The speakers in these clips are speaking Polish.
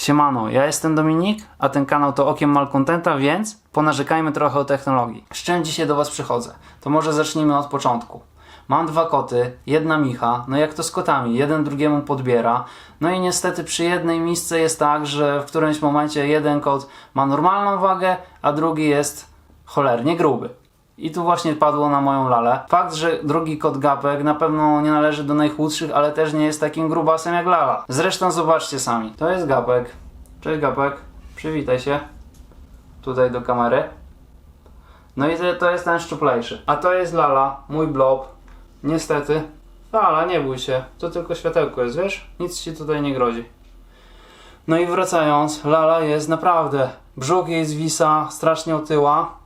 Siemano, ja jestem Dominik, a ten kanał to Okiem Malcontenta, więc ponarzekajmy trochę o technologii. Z czym dzisiaj do Was przychodzę? To może zacznijmy od początku. Mam dwa koty, jedna micha, no jak to z kotami, jeden drugiemu podbiera. No i niestety przy jednej misce jest tak, że w którymś momencie jeden kot ma normalną wagę, a drugi jest cholernie gruby. I tu właśnie padło na moją lalę. Fakt, że drugi kot Gapek na pewno nie należy do najchudszych, ale też nie jest takim grubasem jak Lala. Zresztą zobaczcie sami. To jest Gapek. Cześć Gapek. Przywitaj się. Tutaj do kamery. No i to- jest ten szczuplejszy. A to jest Lala, mój blob. Niestety. Lala, nie bój się. To tylko światełko jest, wiesz? Nic ci tutaj nie grozi. No i wracając, Lala jest naprawdę. Brzuch jej zwisa, strasznie otyła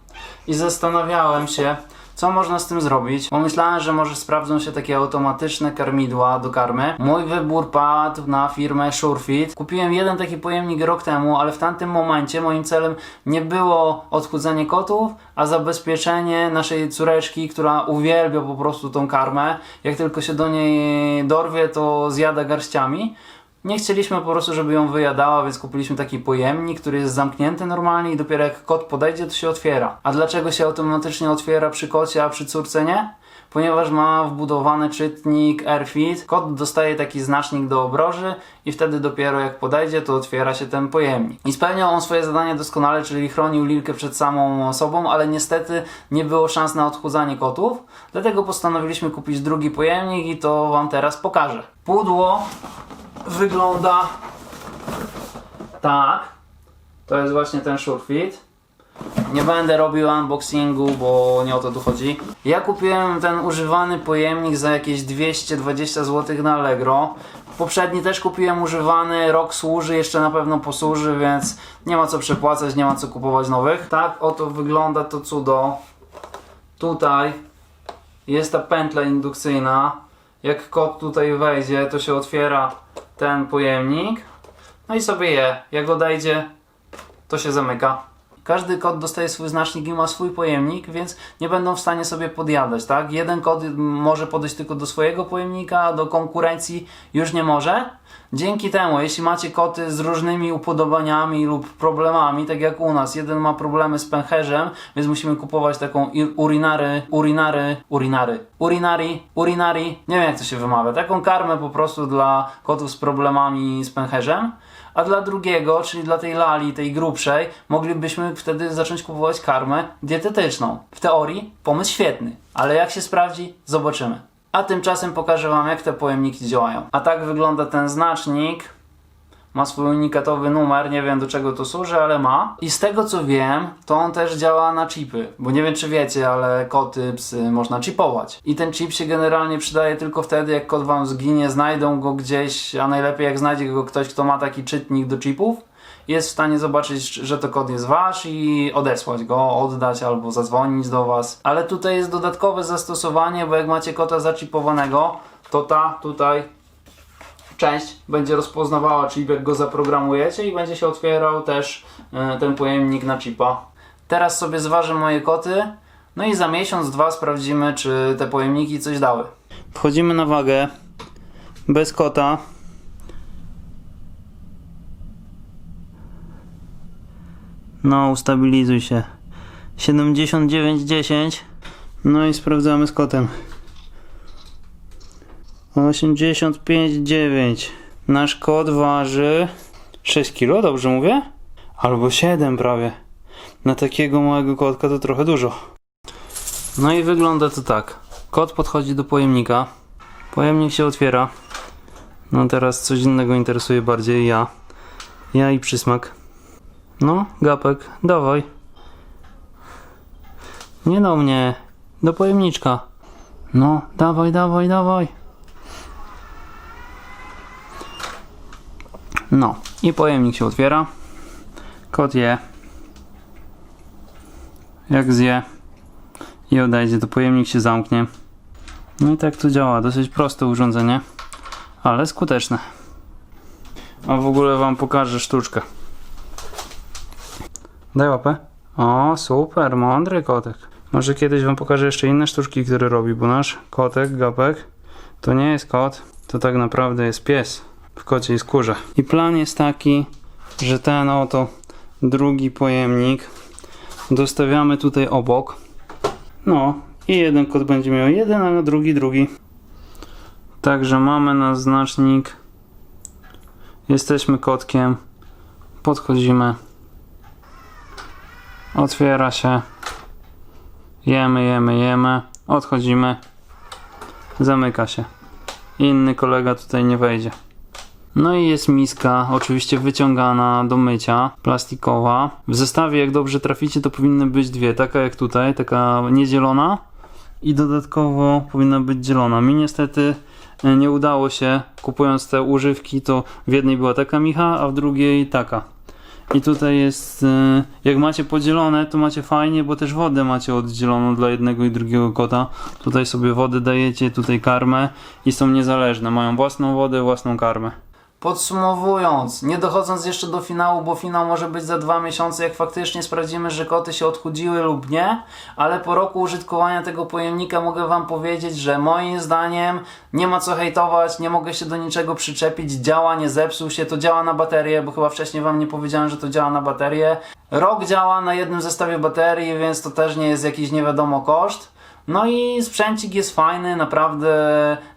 i zastanawiałem się, co można z tym zrobić. Pomyślałem, że może sprawdzą się takie automatyczne karmidła do karmy. Mój wybór padł na firmę Surefit. Kupiłem jeden taki pojemnik rok temu, ale w tamtym momencie moim celem nie było odchudzenie kotów, a zabezpieczenie naszej córeczki, która uwielbia po prostu tą karmę. Jak tylko się do niej dorwie, to zjada garściami. Nie chcieliśmy po prostu, żeby ją wyjadała, więc kupiliśmy taki pojemnik, który jest zamknięty normalnie i dopiero jak kot podejdzie, to się otwiera. A dlaczego się automatycznie otwiera przy kocie, a przy córce nie? Ponieważ ma wbudowany czytnik AirFit, kot dostaje taki znacznik do obroży i wtedy dopiero jak podejdzie, to otwiera się ten pojemnik. I spełniał on swoje zadanie doskonale, czyli chronił Lilkę przed samą sobą, ale niestety nie było szans na odchudzanie kotów, dlatego postanowiliśmy kupić drugi pojemnik i to Wam teraz pokażę. Pudło wygląda tak. To jest właśnie ten Surefit. Nie będę robił unboxingu, bo nie o to tu chodzi. Ja kupiłem ten używany pojemnik za jakieś 220 zł na Allegro. Poprzedni też kupiłem używany, rok służy, jeszcze na pewno posłuży, więc nie ma co przepłacać, nie ma co kupować nowych. Tak oto wygląda to cudo. Tutaj jest ta pętla indukcyjna. Jak kot tutaj wejdzie, to się otwiera ten pojemnik. No i sobie je. Jak odejdzie, to się zamyka. Każdy kot dostaje swój znacznik i ma swój pojemnik, więc nie będą w stanie sobie podjadać, tak? Jeden kot może podejść tylko do swojego pojemnika, do konkurencji już nie może. Dzięki temu, jeśli macie koty z różnymi upodobaniami lub problemami, tak jak u nas, jeden ma problemy z pęcherzem, więc musimy kupować taką urinary, urinary, urinary, urinari, urinari, nie wiem jak to się wymawia, taką karmę po prostu dla kotów z problemami z pęcherzem. A dla drugiego, czyli dla tej lali, tej grubszej, moglibyśmy wtedy zacząć kupować karmę dietetyczną. W teorii pomysł świetny, ale jak się sprawdzi, zobaczymy. A tymczasem pokażę Wam, jak te pojemniki działają. A tak wygląda ten znacznik. Ma swój unikatowy numer, nie wiem do czego to służy, ale ma. I z tego co wiem, to on też działa na chipy. Bo nie wiem czy wiecie, ale koty, psy można chipować. I ten chip się generalnie przydaje tylko wtedy, jak kot wam zginie, znajdą go gdzieś, a najlepiej jak znajdzie go ktoś, kto ma taki czytnik do chipów. Jest w stanie zobaczyć, że to kod jest wasz i odesłać go, oddać albo zadzwonić do was. Ale tutaj jest dodatkowe zastosowanie, bo jak macie kota zaczipowanego, to ta tutaj część będzie rozpoznawała chip, jak go zaprogramujecie i będzie się otwierał też e, ten pojemnik na chipa. Teraz sobie zważę moje koty, no i za miesiąc, dwa sprawdzimy, czy te pojemniki coś dały. Wchodzimy na wagę, bez kota. No, ustabilizuj się. 79,10. No i sprawdzamy z kotem. 85,9. Nasz kot waży 6 kg, dobrze mówię? Albo 7 prawie. Na takiego małego kotka to trochę dużo. No i wygląda to tak. Kot podchodzi do pojemnika. Pojemnik się otwiera. No teraz coś innego interesuje bardziej ja. Ja i przysmak. No, gapek, dawaj. Nie do mnie. Do pojemniczka. No, dawaj, dawaj, dawaj. No, i pojemnik się otwiera. Kot je. Jak zje i odejdzie, to pojemnik się zamknie. No i tak to działa. Dosyć proste urządzenie, ale skuteczne. A w ogóle wam pokażę sztuczkę. Daj łapę. O, super, mądry kotek. Może kiedyś wam pokażę jeszcze inne sztuczki, które robi, bo nasz kotek, gapek, to nie jest kot, to tak naprawdę jest pies w kociej skórze. I plan jest taki, że ten oto drugi pojemnik dostawiamy tutaj obok. No i jeden kot będzie miał jeden, a drugi drugi. Także mamy na znacznik. Jesteśmy kotkiem. Podchodzimy. Otwiera się. Jemy, jemy, jemy. Odchodzimy. Zamyka się. Inny kolega tutaj nie wejdzie. No i jest miska, oczywiście wyciągana do mycia, plastikowa. W zestawie, jak dobrze traficie, to powinny być dwie. Taka jak tutaj, taka niedzielona i dodatkowo powinna być dzielona. Mi niestety e, nie udało się, kupując te używki, to w jednej była taka micha, a w drugiej taka. I tutaj jest, e, jak macie podzielone, to macie fajnie, bo też wodę macie oddzieloną dla jednego i drugiego kota. Tutaj sobie wodę dajecie, tutaj karmę i są niezależne. Mają własną wodę, własną karmę. Podsumowując, nie dochodząc jeszcze do finału, bo finał może być za dwa miesiące, jak faktycznie sprawdzimy, że koty się odchudziły lub nie, ale po roku użytkowania tego pojemnika mogę Wam powiedzieć, że moim zdaniem nie ma co hejtować, nie mogę się do niczego przyczepić, działa, nie zepsuł się, to działa na baterię, bo chyba wcześniej Wam nie powiedziałem, że to działa na baterię. Rok działa na jednym zestawie baterii, więc to też nie jest jakiś nie wiadomo koszt. No i sprzęcik jest fajny, naprawdę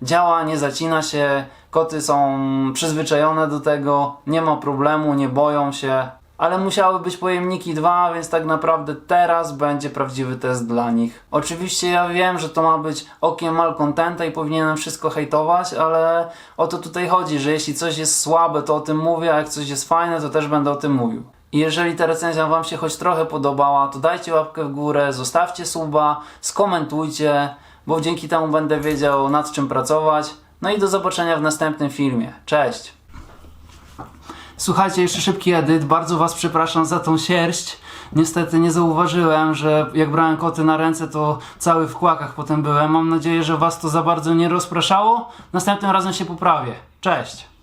działa, nie zacina się. Koty są przyzwyczajone do tego, nie ma problemu, nie boją się. Ale musiały być pojemniki dwa, więc tak naprawdę teraz będzie prawdziwy test dla nich. Oczywiście ja wiem, że to ma być okiem malcontenta i powinienem wszystko hejtować, ale o to tutaj chodzi, że jeśli coś jest słabe, to o tym mówię, a jak coś jest fajne, to też będę o tym mówił. I jeżeli ta recenzja Wam się choć trochę podobała, to dajcie łapkę w górę, zostawcie suba, skomentujcie, bo dzięki temu będę wiedział nad czym pracować. No i do zobaczenia w następnym filmie. Cześć! Słuchajcie, jeszcze szybki edyt. Bardzo Was przepraszam za tą sierść. Niestety nie zauważyłem, że jak brałem koty na ręce, to cały w kłakach potem byłem. Mam nadzieję, że Was to za bardzo nie rozpraszało. Następnym razem się poprawię. Cześć!